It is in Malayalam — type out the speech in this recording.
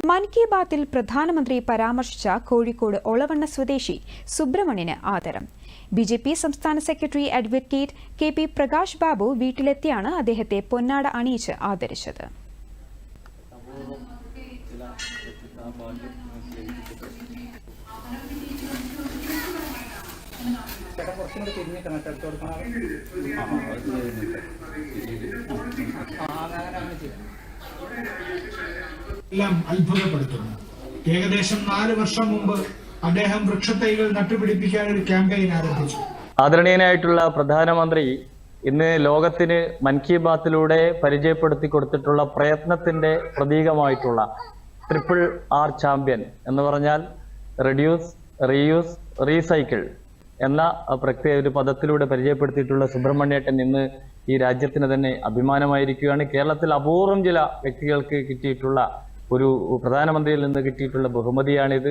മൻ കി ബാത്തിൽ പ്രധാനമന്ത്രി പരാമർശിച്ച കോഴിക്കോട് ഒളവണ്ണ സ്വദേശി സുബ്രഹ്മണ്യന് ആദരം ബി ജെ പി സംസ്ഥാന secretary advocate K P Prakash Babu വീട്ടിലെത്തിയാണ് അദ്ദേഹത്തെ പൊന്നാട അണിയിച്ച് ആദരിച്ചത് അങ്ങനെ എല്ലാം അത്ഭുതപ്പെടുത്തുന്നു. ഏകദേശം നാല് വർഷം മുമ്പ് അദ്ദേഹം വൃക്ഷത്തൈകൾ നട്ടുപിടിപ്പിക്കാൻ ഒരു ക്യാമ്പയിൻ ആരംഭിച്ചു. ആദരണീയനായിട്ടുള്ള പ്രധാനമന്ത്രി ഇന്ന് ലോകത്തിന് മൻ കി ബാത്തിലൂടെ പരിചയപ്പെടുത്തി കൊടുത്തിട്ടുള്ള പ്രയത്നത്തിന്റെ പ്രതീകമായിട്ടുള്ള ട്രിപ്പിൾ ആർ ചാമ്പ്യൻ എന്ന് പറഞ്ഞാൽ റെഡ്യൂസ് റീയൂസ് റീസൈക്കിൾ എന്ന പ്രക്രിയ ഒരു പദത്തിലൂടെ പരിചയപ്പെടുത്തിയിട്ടുള്ള സുബ്രഹ്മണ്യേട്ടൻ ഇന്ന് ഈ രാജ്യത്തിന് തന്നെ അഭിമാനമായിരിക്കുകയാണ്. കേരളത്തിൽ അപൂർവം ചില വ്യക്തികൾക്ക് കിട്ടിയിട്ടുള്ള ഒരു പ്രധാനമന്ത്രിയിൽ നിന്ന് കിട്ടിയിട്ടുള്ള ബഹുമതിയാണിത്.